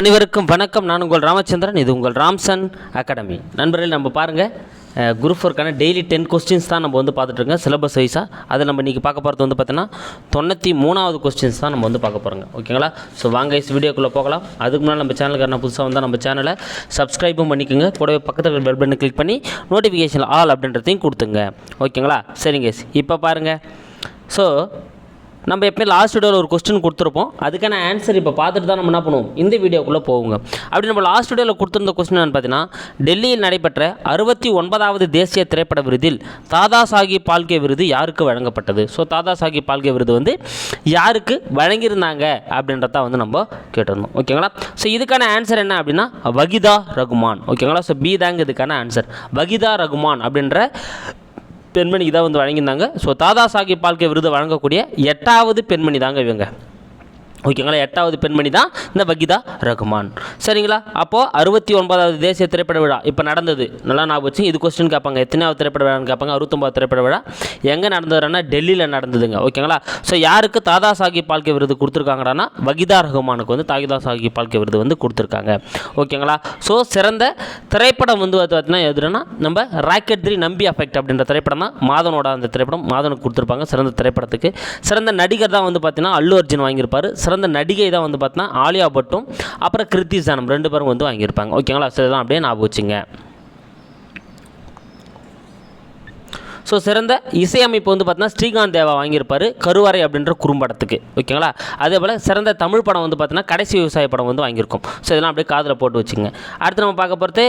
அனைவருக்கும் வணக்கம். நான் உங்கள் ராமச்சந்திரன் இது உங்கள் ராம்சன் அகாடமி. நண்பர்கள் நம்ம பாருங்கள் குரூப் ஃபோர்க்கான டெய்லி டென் கொஸ்டின்ஸ் தான் நம்ம வந்து பார்த்துட்ருக்கோம் சிலபஸ் வைஸாக அதை நம்ம இன்றைக்கி பார்க்க போகிறது வந்து பார்த்தீங்கன்னா தொண்ணூற்றி மூணாவது கொஸ்டின்ஸ் தான் நம்ம வந்து பார்க்க போகிறோங்க ஓகேங்களா ஸோ வாங்க இஸ் வீடியோக்குள்ளே போகலாம். அதுக்கு முன்னாடி நம்ம சேனலுக்கு என்ன புதுசாக வந்தால் நம்ம சேனலை சப்ஸ்கிரைபும் பண்ணிக்கோங்க. கூடவே பக்கத்தில் பெல் பட்டன் கிளிக் பண்ணி நோட்டிஃபிகேஷன் ஆல் அப்படின்றதையும் கொடுத்துங்க. ஓகேங்களா சரிங்க இப்போ பாருங்கள் ஸோ நம்ம எப்போ லாஸ்ட் வீடியோவில் ஒரு கொஸ்டின் கொடுத்துருப்போம். அதுக்கான ஆன்சர் இப்போ பார்த்துட்டு தான் நம்ம என்ன பண்ணுவோம்? இந்த வீடியோக்குள்ளே போவோங்க. அப்படி நம்ம லாஸ்ட் வீடியோவில் கொடுத்துருந்த கொஸ்டின் என்னன்னு பார்த்தீங்கன்னா டெல்லியில் நடைபெற்ற அறுபத்தி ஒன்பதாவது தேசிய திரைப்பட விருதில் தாதா சாஹிப் பால்கே விருது யாருக்கு வழங்கப்பட்டது? ஸோ தாதா சாஹிப் பால்கே விருது வந்து யாருக்கு வழங்கியிருந்தாங்க? அப்படின்றத வந்து நம்ம கேட்டிருந்தோம். ஓகேங்களா ஸோ இதுக்கான ஆன்சர் என்ன அப்படின்னா வகிதா ரகுமான். ஓகேங்களா ஸோ பி தாங்க இதுக்கான ஆன்சர் வகிதா ரகுமான் அப்படின்ற பெண்மணிக்கு தான் வந்து வழங்கியிருந்தாங்க. ஸோ தாதா சாஹிப் பால்கே விருது வழங்கக்கூடிய எட்டாவது பெண்மணி தாங்க இவங்க. ஓகேங்களா எட்டாவது பெண்மணி தான் இந்த வகிதா ரகுமான். சரிங்களா? அப்போது அறுபத்தி ஒன்பதாவது தேசிய திரைப்பட விழா இப்போ நடந்தது. நல்லா நான் வச்சு இது கொஸ்டின் கேட்பாங்க. எத்தனாவது திரைப்பட விழான்னு கேட்பாங்க. அறுபத்தொம்பது திரைப்பட விழா. எங்கே நடந்ததுன்னா டெல்லியில் நடந்ததுங்க. ஓகேங்களா ஸோ யாருக்கு தாதா சாஹிப் பால்கே விருது கொடுத்துருக்காங்கடான்னா வகிதா ரகுமானுக்கு வந்து தாகிதா சாஹிப் பால்கே விருது வந்து கொடுத்துருக்காங்க. ஓகேங்களா ஸோ சிறந்த திரைப்படம் வந்து வந்து பார்த்தீங்கன்னா எதுனா நம்ம ராக்கெட் த்ரீ நம்பி அஃபெக்ட் அப்படின்ற திரைப்படம் தான் மாதனோட அந்த திரைப்படம் மாதனுக்கு கொடுத்துருப்பாங்க. சிறந்த திரைப்படத்துக்கு. சிறந்த நடிகர் தான் வந்து பார்த்தீங்கன்னா அல்லு அர்ஜுன் வாங்கியிருப்பார். சிறந்த நடிகை தான் வந்து பார்த்தீங்கன்னா ஆலியா பட்டும் அப்புறம் கிருத்தி சானம். ரெண்டு பேரும் வந்து வாங்கியிருப்பாங்க. ஓகேங்களா சரி தான் அப்படியே ஞாபகம் வச்சுங்க. ஸோ சிறந்த இசையமைப்பு வந்து பார்த்தீங்கன்னா ஸ்ரீகாந்த் தேவா வாங்கியிருப்பார். கருவறை அப்படின்ற குறும்படத்துக்கு. ஓகேங்களா அதே போல் சிறந்த தமிழ் படம் வந்து பார்த்தீங்கன்னா கடைசி விவசாய படம் வந்து வாங்கியிருக்கோம். ஸோ இதெல்லாம் அப்படியே காதில் போட்டு வச்சுங்க. அடுத்து நம்ம பார்க்க போகிறது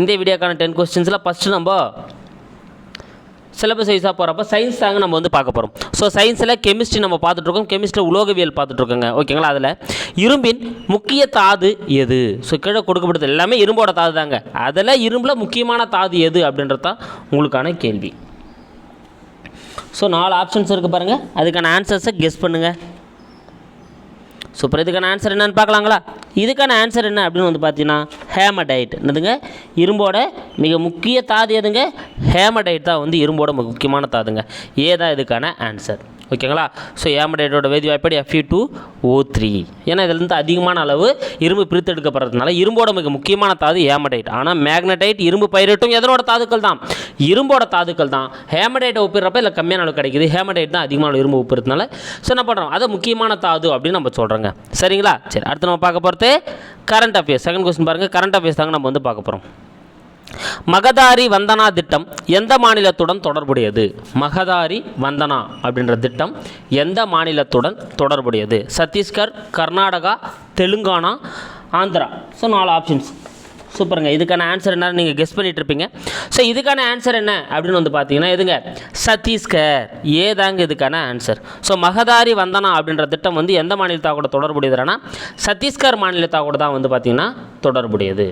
இந்த வீடியோக்கான டென் கொஸ்டின்ஸில் ஃபஸ்ட்டு நம்ம சிலபஸ் வைஸாக போகிறப்ப சயின்ஸ் தாங்க நம்ம வந்து பார்க்க போகிறோம் ஸோ சயின்ஸில் கெமிஸ்ட்ரி நம்ம பார்த்துட்ருக்கோம் கெமிஸ்ட்ரியில் உலோகவியல் பார்த்துட்ருக்கோங்க ஓகேங்களா அதில் இரும்பின் முக்கிய தாது எது? ஸோ கீழே கொடுக்கப்படுது எல்லாமே இரும்போட தாது தாங்க அதில் இரும்பில் முக்கியமான தாது எது அப்படின்றது தான் உங்களுக்கான கேள்வி. ஸோ நாலு ஆப்ஷன்ஸ் இருக்குது பாருங்கள் அதுக்கான ஆன்சர்ஸை கெஸ் பண்ணுங்கள் ஸோ அப்புறம் இதுக்கான ஆன்சர் என்னன்னு பார்க்கலாங்களா? இதுக்கான ஆன்சர் என்ன அப்படின்னு வந்து பார்த்தீங்கன்னா ஹேமடைட் என்னதுங்க? இரும்போட மிக முக்கிய தாது எதுங்க? ஹேமடைட் தான் வந்து இரும்போட முக்கியமான தாதுங்க. ஏதான் இதுக்கான ஆன்சர் ஓகேங்களா ஸோ ஏமடேட்டோட வேதி வாய்ப்பாடு எஃப்இ டூ ஓ த்ரீ ஏன்னா இதுலேருந்து அதிகமான அளவு இரும்பு பிரித்தெடுக்கப்படுறதுனால இரும்போட மிக முக்கியமான தாது ஹேமடைட் ஆனால் மேக்னடைட் இரும்பு பயிரிட்டும் எதனோட தாதுக்கள் தான்? இரும்போட தாதுக்கள் தான். ஹேமடைட்டை ஒப்பிடுறப்ப இல்லை கம்மியான அளவு கிடைக்குது. ஹேமடைட் தான் அதிகமான இரும்பு ஒப்பிடுறதுனால. ஸோ என்ன பண்ணுறோம் அதை முக்கியமான தாது அப்படின்னு நம்ம சொல்கிறோங்க சரிங்களா? சரி அடுத்து நம்ம பார்க்க போகிறது கரண்ட் அஃபேர்ஸ் செகண்ட் கொஸ்டின் பாருங்கள் கரண்ட் அஃபேர்ஸ் தாங்க நம்ம வந்து பார்க்க போகிறோம் மகதாரி வந்தனா திட்டம் எந்த மாநிலத்துடன் தொடர்புடையது? மகதாரி வந்தனா அப்படின்ற திட்டம் எந்த மாநிலத்துடன் தொடர்புடையது? சத்தீஸ்கர் கர்நாடகா தெலுங்கானா ஆந்திரா. ஸோ நாலு ஆப்ஷன்ஸ் சூப்பருங்க. இதுக்கான ஆன்சர் என்ன? நீங்கள் கெஸ் பண்ணிட்டு இருப்பீங்க. ஸோ இதுக்கான ஆன்சர் என்ன அப்படின்னு வந்து பார்த்தீங்கன்னா எதுங்க சத்தீஸ்கர். ஏதாங்க இதுக்கான ஆன்சர் ஸோ மகதாரி வந்தனா அப்படின்ற திட்டம் வந்து எந்த மாநிலத்தாக கூட தொடர்புடையதுனா சத்தீஸ்கர் மாநிலத்தாக கூட தான் வந்து பார்த்திங்கன்னா தொடர்புடையது.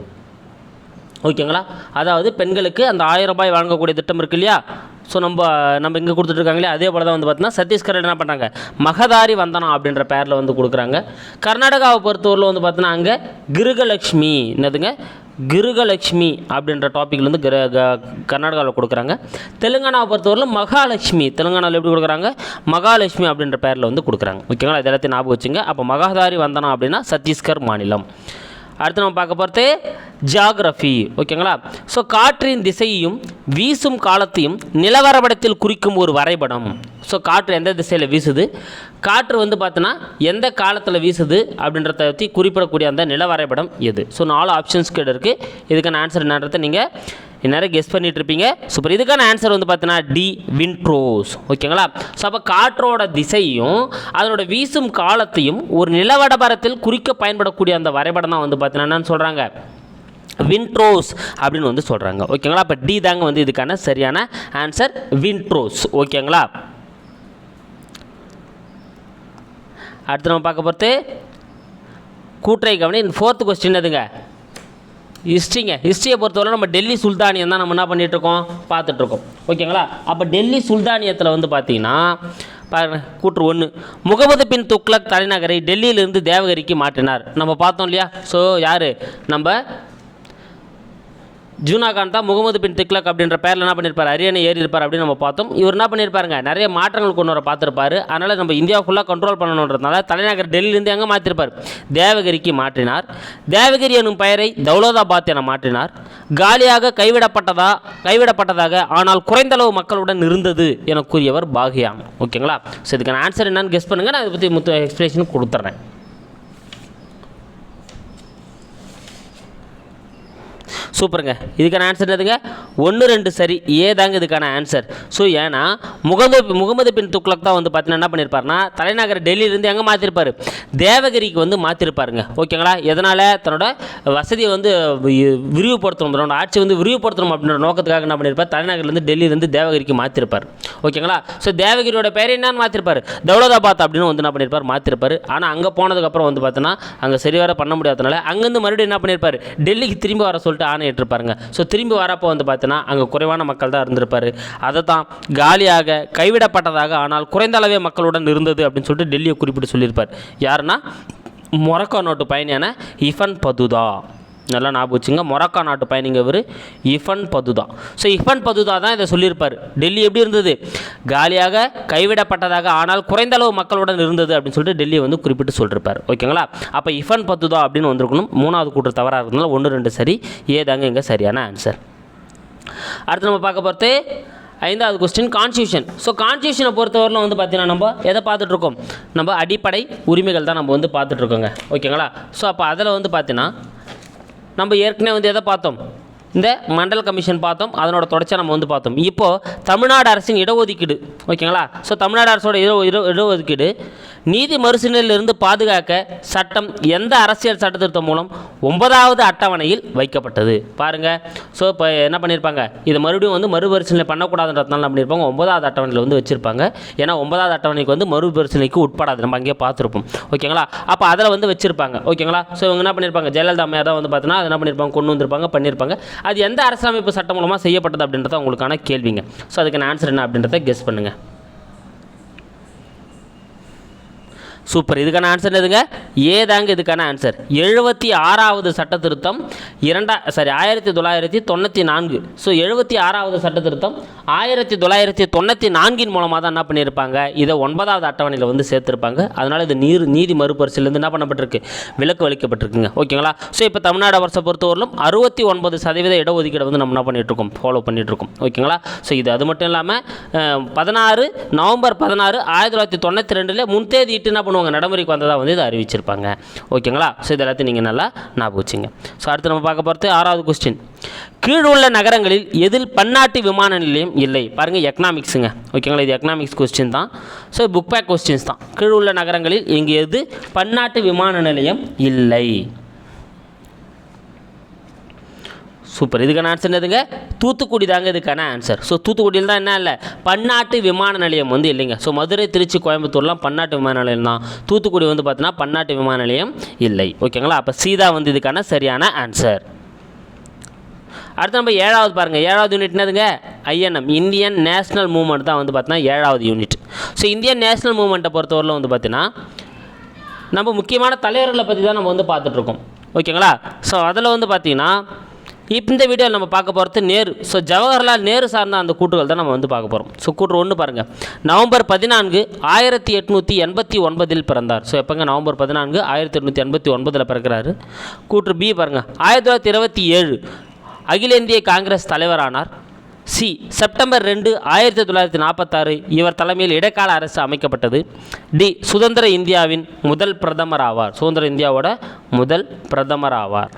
ஓகேங்களா? அதாவது பெண்களுக்கு அந்த ஆயிரம் ரூபாய் வழங்கக்கூடிய திட்டம் இருக்கு இல்லையா? ஸோ நம்ம நம்ம இங்கே கொடுத்துட்ருக்காங்களே இல்லையா அதே போல் தான் வந்து பார்த்தீங்கன்னா சத்தீஸ்கரில் என்ன பண்ணுறாங்க மகதாரி வந்தனா அப்படின்ற பேரில் வந்து கொடுக்குறாங்க. கர்நாடகாவை பொறுத்தவரையில் வந்து பார்த்தீங்கன்னா அங்கே கிருகலக்ஷ்மி என்னதுங்க? கிருகலக்ஷ்மி அப்படின்ற டாப்பிக்கில் வந்து கிர க- கர்நாடகாவில் கொடுக்குறாங்க. தெலுங்கானாவை பொறுத்தவரையில் மகாலட்சுமி தெலுங்கானாவில் எப்படி கொடுக்குறாங்க? மகாலட்சுமி அப்படின்ற பேரில் வந்து கொடுக்குறாங்க. ஓகேங்களா? இது எல்லாத்தையும் ஞாபகம் வச்சுங்க. அப்போ மகாதாரி வந்தனா அப்படின்னா சத்தீஸ்கர் மாநிலம். அடுத்து நம்ம பார்க்க போகிறது ஜியாகிரஃபி ஓகேங்களா ஸோ காற்றின் திசையையும் வீசும் காலத்தையும் நிலவரைபடத்தில் குறிக்கும் ஒரு வரைபடம். ஸோ காற்று எந்த திசையில் வீசுது? காற்று வந்து பார்த்தோன்னா எந்த காலத்தில் வீசுது அப்படின்றத பற்றி குறிப்பிடக்கூடிய அந்த நில வரைபடம் எது? ஸோ நாலு ஆப்ஷன்ஸ் கிட்ட இருக்குது இதுக்கான ஆன்சர் என்னன்றதை நீங்கள் இந்நேரம் கெஸ் பண்ணிட்டு இருப்பீங்க சூப்பர் இதுக்கான ஆன்சர் வந்து பார்த்தீங்கன்னா டி வின்ட்ரோஸ் ஓகேங்களா ஸோ அப்போ காற்றோட திசையும் அதனோட வீசும் காலத்தையும் ஒரு நிலவடபரத்தில் குறிக்க பயன்படக்கூடிய அந்த வரைபடம் தான் வந்து பார்த்தீங்கன்னா என்னன்னு சொல்கிறாங்க வின்ட்ரோஸ் அப்படின்னு வந்து சொல்கிறாங்க ஓகேங்களா அப்போ டி தாங்க வந்து இதுக்கான சரியான ஆன்சர் வின்ட்ரோஸ் ஓகேங்களா அடுத்து நம்ம பார்க்க போகிறது கூட்டுரை கவனி இந்த ஃபோர்த்து கொஸ்டின் எதுங்க ஹிஸ்ட்ரிங்க. ஹிஸ்ட்ரியை பொறுத்தவரை நம்ம டெல்லி சுல்தானியம் தான் நம்ம என்ன பண்ணிகிட்ருக்கோம் பார்த்துட்ருக்கோம் ஓகேங்களா? அப்போ டெல்லி சுல்தானியத்தில் வந்து பார்த்தீங்கன்னா பாருங்க கூற்று ஒன்று முகமது பின் துக்ளக் தலைநகரை டெல்லியிலிருந்து தேவகிரிக்கு மாற்றினார். நம்ம பார்த்தோம் இல்லையா? ஸோ யார்? நம்ம ஜூனாகான் தான் முகமது பின் திக்லக் அப்படின்ற பேரில் என்ன பண்ணியிருப்பார் அரியணை ஏறி இருப்பார் அப்படின்னு நம்ம பார்த்தோம். இவர் என்ன பண்ணியிருப்பாருங்க நிறைய மாற்றங்கள் கொண்டு வர பார்த்துருப்பாரு. அதனால் நம்ம இந்தியா ஃபுல்லாக கண்ட்ரோல் பண்ணணுன்றதுனால தலைநகர் டெல்லியிலேருந்து எங்கே மாற்றிருப்பார் தேவகிரிக்கு மாற்றினார். தேவகிரி எனும் பெயரை தௌலதாபாத் என மாற்றினார். காலியாக கைவிடப்பட்டதா கைவிடப்பட்டதாக ஆனால் குறைந்தளவு மக்களுடன் இருந்தது என கூறியவர் பாகியாம் ஓகேங்களா? ஸோ இதுக்கான ஆன்சர் என்னன்னு கெஸ் பண்ணுங்கள் நான் இதை பற்றி முத்து எக்ஸ்பிளேஷன் கொடுத்துட்றேன் சூப்பருங்க. இதுக்கான ஆன்சர் என்னதுங்க? ஒன்று ரெண்டு சரி. ஏ தாங்க இதுக்கான ஆன்சர் ஸோ ஏன்னா முகமது முகமது பின் துக்ளக் தான் வந்து பார்த்தீங்கன்னா என்ன பண்ணியிருப்பாருன்னா தலைநகர் டெல்லியிலேருந்து எங்கே மாற்றிருப்பார் தேவகிரிக்கு வந்து மாற்றிருப்பாருங்க ஓகேங்களா? எதனால்? தன்னோட வசதியை வந்து விரிவுபடுத்தணும். தன்னோட ஆட்சி வந்து விரிவுபடுத்தணும் அப்படின்ற நோக்கத்துக்காக என்ன பண்ணியிருப்பார் தலைநகர்லேருந்து டெல்லியிலேருந்து தேவகிரிக்கு மாற்றிருப்பார் ஓகேங்களா? ஸோ தேவகிரியோட பேர் என்னன்னு மாற்றிருப்பார் தௌலதாபாத் அப்படின்னு வந்து என்ன பண்ணியிருப்பார் மாற்றிருப்பார் ஆனால் அங்கே போனதுக்கப்புறம் வந்து பார்த்தோன்னா அங்கே சரிவர பண்ண முடியாதனால அங்கேருந்து மறுபடியும் என்ன பண்ணியிருப்பார் டெல்லிக்கு திரும்பி வர சொல்லிட்டு ஆணையிட்டிருப்பாருங்க ஸோ திரும்பி வரப்போ வந்து பார்த்தீங்கன்னா அங்கே குறைவான மக்கள் தான் இருந்திருப்பார். அதை தான் காலியாக கைவிடப்பட்டதாக ஆனால் குறைந்த அளவே மக்களுடன் இருந்தது அப்படின்னு சொல்லிட்டு டெல்லியை குறிப்பிட்டு சொல்லியிருப்பார். யாருன்னா மொரக்கோ நாட்டு பயணியான இஃபன் பதுதா. நல்லா ஞாபகம் வச்சுங்க. மொரக்கா நாட்டு பயணிங்க இவர் இஃபன் பதுதா. ஸோ இஃபன் பதுதா தான் இதை சொல்லியிருப்பார். டெல்லி எப்படி இருந்தது? காலியாக கைவிடப்பட்டதாக ஆனால் குறைந்த அளவு மக்களுடன் இருந்தது அப்படின்னு சொல்லிட்டு டெல்லியை வந்து குறிப்பிட்டு சொல்லியிருப்பார் ஓகேங்களா? அப்போ இஃபன் பதுதா அப்படின்னு வந்திருக்கணும். மூணாவது கூட்டு தவறாக இருக்கிறதுனால ஒன்று ரெண்டு சரி. ஏதாங்க இங்கே சரியான ஆன்சர் அடுத்து நம்ம பார்க்க போகிறது ஐந்தாவது கொஸ்டின் கான்ஸ்டியூஷன் ஸோ கான்ஸ்டியூஷனை பொறுத்தவரையிலும் வந்து பார்த்தீங்கன்னா நம்ம எதை பார்த்துட்ருக்கோம் நம்ம அடிப்படை உரிமைகள் தான் நம்ம வந்து பார்த்துட்ருக்கோங்க ஓகேங்களா? ஸோ அப்போ அதில் வந்து பார்த்தீங்கன்னா நம்ம ஏற்கனவே வந்து எதை பார்த்தோம்? இந்த மண்டல் கமிஷன் பார்த்தோம் அதனோட தொடர்ச்சியாக நம்ம வந்து பார்த்தோம். இப்போது தமிழ்நாடு அரசின் இடஒதுக்கீடு ஓகேங்களா? ஸோ தமிழ்நாடு அரசோட இட இட இடஒதுக்கீடு நீதி மறுசீலனிலிருந்து பாதுகாக்க சட்டம் எந்த அரசியல் சட்டத்திருத்தம் மூலம் ஒன்பதாவது அட்டவணையில் வைக்கப்பட்டது. பாருங்கள் ஸோ இப்போ என்ன பண்ணியிருப்பாங்க இதை மறுபடியும் வந்து மறுபரிசீலனை பண்ணக்கூடாதுன்றதுனால என்ன பண்ணியிருப்பாங்க ஒன்பதாவது அட்டவணையில் வந்து வச்சுருப்பாங்க. ஏன்னா ஒன்பதாவது அட்டவணைக்கு வந்து மறுபரிசீலனைக்கு உட்படாது. நம்ம அங்கேயே பார்த்துருப்போம். ஓகேங்களா? அப்போ அதில் வந்து வச்சுருப்பாங்க. ஓகேங்களா? ஸோ இவங்க என்ன பண்ணியிருப்பாங்க ஜெயலலிதா அம்மையார் தான் வந்து பார்த்தீங்கன்னா அதை என்ன பண்ணியிருப்பாங்க கொண்டு வந்திருப்பாங்க பண்ணியிருப்பாங்க அது எந்த அரசமைப்பு சட்டம் மூலமாக செய்யப்பட்டது அப்படின்றத உங்களுக்கான கேள்விங்க. ஸோ அதுக்கான ஆன்சர் என்ன அப்படின்றத கெஸ் பண்ணுங்கள் சூப்பர். இதுக்கான ஆன்சர் எதுங்க? ஏதாங்க இதுக்கான ஆன்சர் எழுபத்தி ஆறாவது சட்ட திருத்தம் இரண்டா சாரி ஆயிரத்தி தொள்ளாயிரத்தி தொண்ணூற்றி நான்கு ஸோ எழுபத்தி ஆறாவது சட்ட திருத்தம் ஆயிரத்தி தொள்ளாயிரத்தி தொண்ணூற்றி நான்கின் மூலமாக தான் என்ன பண்ணியிருப்பாங்க? இதை ஒன்பதாவது அட்டவணையில் வந்து சேர்த்துருப்பாங்க. அதனால் இது நீர் நீதி மறுபரிசீலிருந்து என்ன பண்ணப்பட்டிருக்கு? விலக்கு அளிக்கப்பட்டிருக்குங்க. ஓகேங்களா ஸோ இப்போ தமிழ்நாடு அரசை பொறுத்தவரையிலும் அறுபத்தி ஒன்பது சதவீத இடஒதுக்கீடு வந்து நம்ம என்ன பண்ணிகிட்ருக்கோம் ஃபாலோ பண்ணிகிட்ருக்கோம் ஓகேங்களா ஸோ இது அது மட்டும் இல்லாமல் பதினாறு நவம்பர் பதினாறு ஆயிரத்தி தொள்ளாயிரத்தி தொண்ணூற்றி ரெண்டில் முன்தேதி இட்டு என்ன பண்ணுவாங்க நடைமுறைக்கு வந்ததாக வந்து இதை அறிவிச்சிருப்பாங்க. ஓகேங்களா? ஸோ இது எல்லாத்தையும் நீங்கள் நல்லா ஞாபகம் வச்சுங்க. ஸோ அடுத்து நம்ம பார்க்க போகிறது ஆறாவது கொஸ்டின் கீழுள்ள நகரங்களில் எதில் பன்னாட்டு விமான நிலையம் இல்லை? பாருங்கள் எக்கனாமிக்ஸுங்க ஓகேங்களா? இது எக்கனாமிக்ஸ் கொஸ்டின் தான். ஸோ புக் பேக் கொஸ்டின்ஸ் தான். கீழுள்ள நகரங்களில் இங்கு எது பன்னாட்டு விமான நிலையம் இல்லை? சூப்பர் இதுக்கான ஆன்சர் என்னதுங்க? தூத்துக்குடி தாங்க இதுக்கான ஆன்சர் ஸோ தூத்துக்குடியில் தான் என்ன இல்லை? பன்னாட்டு விமான நிலையம் வந்து இல்லைங்க. ஸோ மதுரை திருச்சி கோயம்புத்தூர்லாம் பன்னாட்டு விமான நிலையம் தான். தூத்துக்குடி வந்து பார்த்தீங்கன்னா பன்னாட்டு விமான நிலையம் இல்லை. ஓகேங்களா? அப்போ சீதா வந்து இதுக்கான சரியான ஆன்சர் அடுத்து நம்ம ஏழாவது பாருங்கள் ஏழாவது யூனிட் என்னதுங்க? ஐஎன்எம் இந்தியன் நேஷனல் மூவ்மெண்ட் தான் வந்து பார்த்தீங்கன்னா ஏழாவது யூனிட் ஸோ இந்தியன் நேஷனல் மூவ்மெண்ட்டை பொறுத்தவரையில் வந்து பார்த்தீங்கன்னா நம்ம முக்கியமான தலைவர்களை பற்றி தான் நம்ம வந்து பார்த்துட்ருக்கோம் ஓகேங்களா? ஸோ அதில் வந்து பார்த்தீங்கன்னா இப்போ இந்த வீடியோவில் நம்ம பார்க்க போகிறது நேரு. ஸோ ஜவஹர்லால் நேரு சார்ந்த அந்த கூட்டுகள் தான் நம்ம வந்து பார்க்க போகிறோம் ஸோ கூட்டு ஒன்று பாருங்கள் நவம்பர் பதினான்கு ஆயிரத்தி எட்நூற்றி எண்பத்தி ஒன்பதில் பிறந்தார். ஸோ எப்போங்க? நவம்பர் பதினான்கு ஆயிரத்தி எட்நூற்றி எண்பத்தி ஒன்பதில் பிறக்கிறாரு. கூற்று பி பாருங்கள் ஆயிரத்தி தொள்ளாயிரத்தி இருபத்தி ஏழு அகில இந்திய காங்கிரஸ் தலைவரானார் சி செப்டம்பர் ரெண்டு ஆயிரத்தி தொள்ளாயிரத்தி நாற்பத்தாறு இவர் தலைமையில் இடைக்கால அரசு அமைக்கப்பட்டது. டி சுதந்திர இந்தியாவின் முதல் பிரதமர் ஆவார். சுதந்திர இந்தியாவோட முதல் பிரதமர் ஆவார்.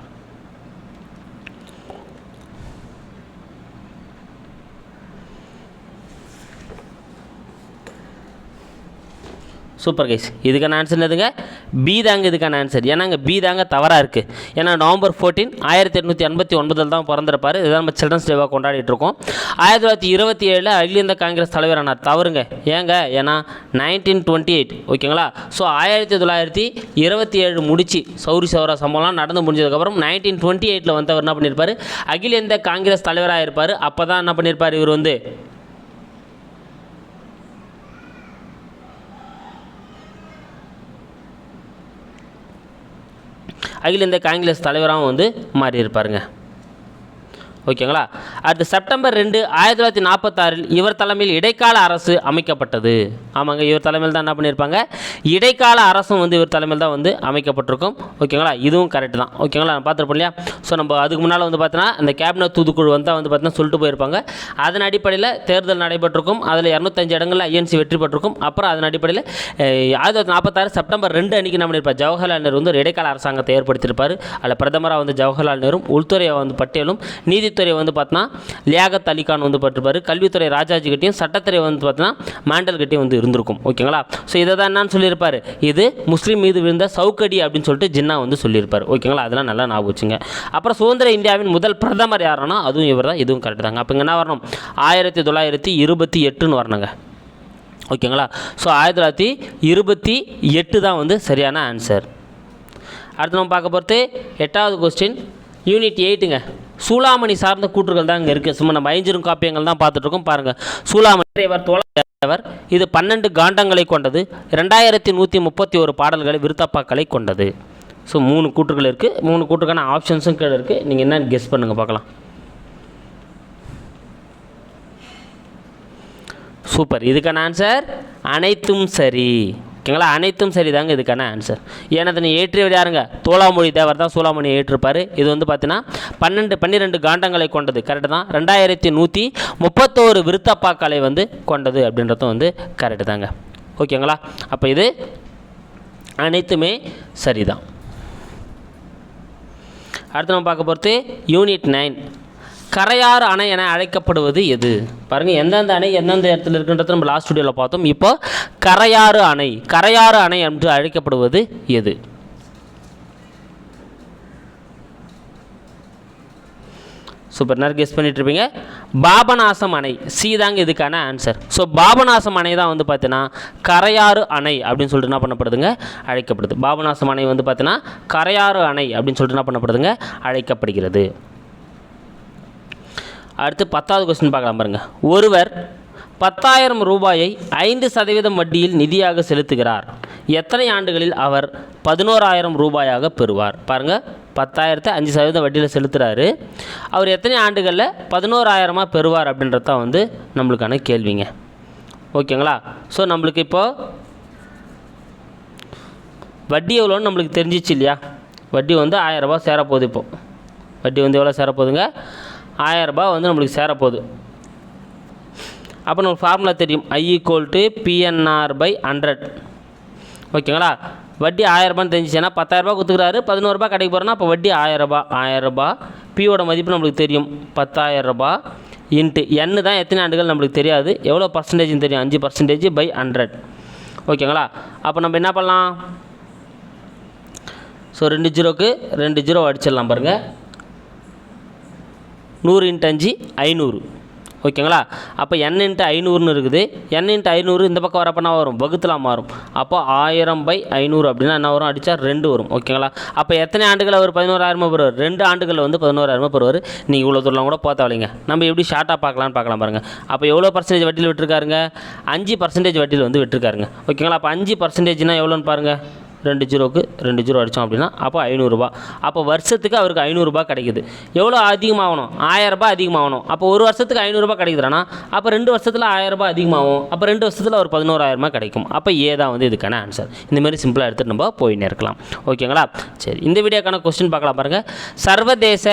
சூப்பர் கைஸ் இதுக்கான ஆன்சர் என்னதுங்க? பி தாங்க இதுக்கான ஆன்சர் ஏன்னாங்க பி தாங்க தவறாக இருக்குது ஏன்னா நவம்பர் ஃபோர்டீன் ஆயிரத்தி எட்நூற்றி எண்பத்தி ஒன்பதில் தான் பிறந்திருப்பார். இதுதான் நம்ம சில்ட்ரன்ஸ் டேவாக கொண்டாடிட்டு இருக்கோம். ஆயிரத்தி தொள்ளாயிரத்தி இருபத்தி ஏழில் அகில இந்திய காங்கிரஸ் தலைவரானார் தவறுங்க. ஏங்க? ஏன்னா நைன்டீன் டுவெண்ட்டி எயிட் ஓகேங்களா? ஸோ ஆயிரத்தி தொள்ளாயிரத்தி இருபத்தி ஏழு முடிச்சு சௌரி சௌரா சம்பவம்லாம் நடந்து முடிஞ்சதுக்கப்புறம் நைன்டீன் டுவெண்ட்டி எயிட்டில் வந்தவர் என்ன பண்ணியிருப்பார் அகில இந்திய காங்கிரஸ் தலைவராக இருப்பார். அப்போ தான் என்ன பண்ணியிருப்பார் இவர் வந்து? அகில இந்திய காங்கிரஸ் தலைவராகவும் வந்து மாறியிருப்பாருங்க. ஓகேங்களா? அடுத்து செப்டம்பர் ரெண்டு ஆயிரத்தி தொள்ளாயிரத்தி நாற்பத்தாறில் இவர் தலைமையில் இடைக்கால அரசு அமைக்கப்பட்டது. ஆமாங்க இவர் தலைமையில் தான் என்ன பண்ணியிருப்பாங்க? இடைக்கால அரசும் வந்து இவர் தலைமையில் தான் வந்து அமைக்கப்பட்டிருக்கும். ஓகேங்களா? இதுவும் கரெக்ட் தான். ஓகேங்களா? நான் பார்த்துருப்போம் இல்லையா? ஸோ நம்ம அதுக்கு முன்னால் வந்து பார்த்தீங்கன்னா இந்த கேபினட் தூதுக்குழு வந்து வந்து பார்த்தீங்கன்னா சொல்லிட்டு போயிருப்பாங்க. அதன் அடிப்படையில் தேர்தல் நடைபெற்றிருக்கும். அதில் இரநூத்தஞ்சு இடங்களில் ஐஎன்சி வெற்றி பெற்றிருக்கும். அப்புறம் அதன் அடிப்படையில் ஆயிரத்தி தொள்ளாயிரத்தி நாற்பத்தாறு செப்டம்பர் ரெண்டு அன்றைக்கி என்ன இருப்பார் ஜவஹர்லால் நேரு வந்து ஒரு இடைக்கால அரசாங்கத்தை ஏற்படுத்தியிருப்பார். அதில் பிரதமராக வந்து ஜவஹர்லால் நேரும் உள்துறையை வந்து பட்டேலும் கல்வித்துறை வந்து பார்த்தோன்னா லியாகத் அலிகான் வந்து பட்டிருப்பார். கல்வித்துறை ராஜாஜி கிட்டையும் சட்டத்துறை வந்து பார்த்தோன்னா மாண்டல் கிட்டையும் வந்து இருந்திருக்கும். ஓகேங்களா? ஸோ இதை தான் என்னன்னு சொல்லியிருப்பார். இது முஸ்லீம் மீது விழுந்த சவுக்கடி அப்படின்னு சொல்லிட்டு ஜின்னா வந்து சொல்லியிருப்பார். ஓகேங்களா? அதெல்லாம் நல்லா ஞாபகம் வச்சுங்க. அப்புறம் சுதந்திர இந்தியாவின் முதல் பிரதமர் யாருன்னா அதுவும் இவர் தான் இதுவும் கரெக்ட் தாங்க. அப்போ என்ன வரணும்? ஆயிரத்தி தொள்ளாயிரத்தி இருபத்தி எட்டுன்னு வரணுங்க. ஓகேங்களா? ஸோ ஆயிரத்தி தொள்ளாயிரத்தி இருபத்தி எட்டு தான் வந்து சரியான ஆன்சர் அடுத்து நம்ம பார்க்க போகிறது எட்டாவது கொஸ்டின் யூனிட் எயிட்டுங்க சூளாமணி சார்ந்த கூற்றுகள் தான் இங்கே இருக்குது சும்மா நம்ம ஐஞ்சிரும் காப்பியங்கள் தான் பார்த்துட்ருக்கோம். பாருங்கள் சூளாமணி இவர் தோழர். இது பன்னெண்டு காண்டங்களை கொண்டது. ரெண்டாயிரத்தி நூற்றி முப்பத்தி ஒரு பாடல்களை விருத்தப்பாக்களை கொண்டது. ஸோ மூணு கூற்றுகள் இருக்குது மூணு கூற்றுக்கான ஆப்ஷன்ஸும் கீழே இருக்குது நீங்கள் என்ன கெஸ் பண்ணுங்கள் பார்க்கலாம். சூப்பர் இதுக்கான ஆன்சர் அனைத்தும் சரி. ஓகேங்களா? அனைத்தும் சரிதாங்க இதுக்கான ஆன்சர் ஏன்னா அதனை ஏற்றியவர் யாருங்க? தோளாமொழி தேவர் தான் சூளாமணி ஏற்றிருப்பார். இது வந்து பார்த்தீங்கன்னா பன்னெண்டு பன்னிரெண்டு காண்டங்களை கொண்டது. கரெக்டு தான். ரெண்டாயிரத்தி நூற்றி முப்பத்தோரு விருத்தப்பாக்களை வந்து கொண்டது அப்படின்றதும் வந்து கரெக்டு தாங்க. ஓகேங்களா? அப்போ இது அனைத்துமே சரிதான். அடுத்து நம்ம பார்க்க போகிறது யூனிட் நைன் கரையாறு அணை என அழைக்கப்படுவது எது? பாருங்கள் எந்தெந்த அணை எந்தெந்த இடத்துல இருக்குன்றத நம்ம லாஸ்ட் ஸ்டுடியோவில் பார்த்தோம். இப்போ கரையாறு அணை கரையாறு அணை என்று அழைக்கப்படுவது எது? சூப்பர் நேரம் கெஸ் பண்ணிட்டு இருப்பீங்க. பாபநாசம் அணை. சி தாங்க இதுக்கான ஆன்சர் ஸோ பாபநாசம் அணை தான் வந்து பார்த்தீங்கன்னா கரையாறு அணை அப்படின்னு சொல்லிட்டு என்ன பண்ணப்படுதுங்க? அழைக்கப்படுது. பாபநாசம் அணை வந்து பார்த்தீங்கன்னா கரையாறு அணை அப்படின்னு சொல்லிட்டு என்ன பண்ணப்படுதுங்க? அழைக்கப்படுகிறது. அடுத்து பத்தாவது கொஸ்டின் பார்க்கலாம் பாருங்கள் ஒருவர் பத்தாயிரம் ரூபாயை ஐந்து சதவீதம் வட்டியில் நிதியாக செலுத்துகிறார். எத்தனை ஆண்டுகளில் அவர் பதினோராயிரம் ரூபாயாக பெறுவார்? பாருங்கள் பத்தாயிரத்தை அஞ்சு சதவீதம் வட்டியில் செலுத்துகிறாரு அவர் எத்தனை ஆண்டுகளில் பதினோராயிரமாக பெறுவார் அப்படின்றது தான் வந்து நம்மளுக்கான கேள்விங்க. ஓகேங்களா? ஸோ நம்மளுக்கு இப்போது வட்டி எவ்வளோன்னு நம்மளுக்கு தெரிஞ்சிச்சு இல்லையா? வட்டி வந்து ஆயரரூபா சேரப்போகுது இப்போ. வட்டி வந்து எவ்வளோ சேரப்போகுதுங்க? ஆயரரூபா வந்து நம்மளுக்கு சேரப்போகுது. அப்போ நமக்கு ஃபார்முலா தெரியும். I equal to PNR by hundred ஓகேங்களா? வட்டி ஆயிரரூபான்னு தெரிஞ்சிச்சுன்னா பத்தாயிரரூபா கொடுத்துக்கிறாரு. பதினோருபா கடைக்கு போகிறோன்னா அப்போ வட்டி ஆயிரரூபா ஆயிரரூபா பியோட மதிப்பு நம்மளுக்கு தெரியும். பத்தாயிரரூபா இன்ட்டு என்னு தான் எத்தனை ஆண்டுகள் நம்மளுக்கு தெரியாது. எவ்வளோ பர்சன்டேஜ்னு தெரியும். அஞ்சு பர்சன்டேஜ் பை ஹண்ட்ரட் ஓகேங்களா? அப்போ நம்ம என்ன பண்ணலாம்? ஸோ ரெண்டு ஜீரோக்கு ரெண்டு ஜீரோ அடிச்சிடலாம் பாருங்கள் நூறு இன்ட்டு அஞ்சு ஐநூறு. ஓகேங்களா? அப்போ என் இன்ட்டு ஐநூறுன்னு இருக்குது. என் இன்ட்டு ஐநூறு இந்த பக்கம் வரப்போ என்ன வரும்? வகுத்துலாம் மாறும். அப்போ ஆயிரம் பை ஐநூறு அப்படின்னா என்ன வரும்? அடித்தா ரெண்டு வரும். ஓகேங்களா? அப்போ எத்தனை ஆண்டுகள் அவர்? பதினோராயிரமா பெறுவார்? ரெண்டு ஆண்டுகளில் வந்து பதினோராயிரமா பெறுவார். நீங்கள் இவ்வளோ தூரம் கூட போத்தாவளிங்க நம்ம எப்படி ஷார்ட்டாக பார்க்கலான்னு பார்க்கலாம் பாருங்கள் அப்போ எவ்வளோ பர்சன்டேஜ் வட்டியில் விட்டுருக்காருங்க? அஞ்சு பர்சன்டேஜ் வட்டியில் வந்து விட்டுருக்காருங்க. ஓகேங்களா? அப்போ அஞ்சு பர்சன்டேஜ்னால் எவ்வளோன்னு பாருங்கள் ரெண்டு ஜீரோக்கு ரெண்டு ஜீரோ அடித்தோம் அப்படின்னா அப்போ ஐநூறுரூபா அப்போ வருஷத்துக்கு அவருக்கு ஐநூறுரூபா கிடைக்குது. எவ்வளோ அதிகமாகணும்? ஆயிரரூபா அதிகமாகணும். அப்போ ஒரு வருஷத்துக்கு ஐநூறுரூபா கிடைக்குதுனா அப்போ ரெண்டு வருஷத்தில் ஆயிரரூபா அதிகமாகும். அப்போ ரெண்டு வருஷத்தில் ஒரு பதினோராயிரமா கிடைக்கும். அப்போ ஏ தான் வந்து இதுக்கான ஆன்சர் இந்தமாரி சிம்பிளாக எடுத்துகிட்டு நம்ம போயின்னு இருக்கலாம். ஓகேங்களா சரி இந்த வீடியோக்கான கொஸ்டின் பார்க்கலாம் பாருங்கள் சர்வதேச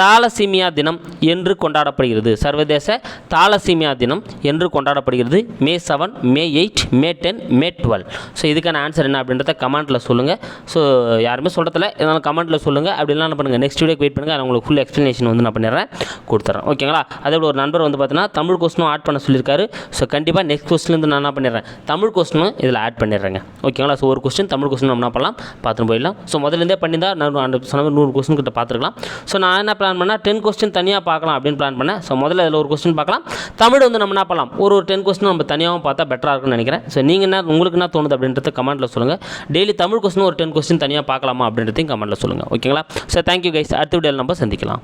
தாலசீமியா தினம் என்று கொண்டாடப்படுகிறது. சர்வதேச தாலசீமியா தினம் என்று கொண்டாடப்படுகிறது. May seven May eight May ten May twelve. So இதுக்கான ஆன்சர் என்ன அப்படின்றத கமெண்ட்டில் சொல்லுங்கள் ஸோ யாருமே சொல்கிறதில்ல இதனால் கமெண்ட்டில் சொல்லுங்கள் அப்படிலாம் என்ன பண்ணுங்கள் நெக்ஸ்ட் வீடியோக்கு வெயிட் பண்ணுங்கள் நான் உங்களுக்கு ஃபுல் எக்ஸ்ப்ளனேஷன் வந்து நான் பண்ணிடுறேன். கொடுத்துட்றேன் ஓகேங்களா அதே ஒரு நண்பர் வந்து பார்த்தீங்கன்னா தமிழ் கொஸ்டினும் ஆட் பண்ண சொல்லியிருக்காரு. ஸோ கண்டிப்பாக நெக்ஸ்ட் கொஸ்டின்லேருந்து நான் என்ன பண்ணிடுறேன்? தமிழ் கொஸ்டினும் இதில் ஆட் பண்ணிடுறேங்க. ஓகேங்களா ஸோ ஒரு கொஸ்டின் தமிழ் கொஸ்டின் நம்ம என்ன பண்ணலாம்? பார்த்துட்டு போயிடலாம். ஸோ முதலேருந்தே பண்ணியிருந்தால் நான் சொன்ன நூறு கொஸ்டின் கிட்ட பார்த்துருக்கலாம். ஸோ நான் என்ன பிளான் பண்ணால் டென் கொஸ்டின் தனியாக பார்க்கலாம் அப்படின்னு பிளான் பண்ணேன். ஸோ முதல்ல அதில் ஒரு கொஸ்டின் பார்க்கலாம். தமிழ் வந்து நம்ம என்ன பண்ணலாம்? ஒரு ஒரு டென் கொஸ்டின் நம்ம தனியாகவும் பார்த்தா பெட்டராக இருக்கும்னு நினைக்கிறேன். ஸோ நீங்கள் என்ன உங்களுக்கு என்ன தோணுது அப்படின்றத கமெண்ட்டில் சொல்லுங்கள் டெய்லி தமிழ் கொஸ்டின் ஒரு டென் கொஸ்டின் தனியாக பார்க்கலாமா அப்படின்றதையும் கமெண்ட்டில் சொல்லுங்கள் ஓகேங்களா ஸோ தேங்க்யூ கைஸ் அடுத்த வீடியோவில் நம்ம சந்திக்கலாம்.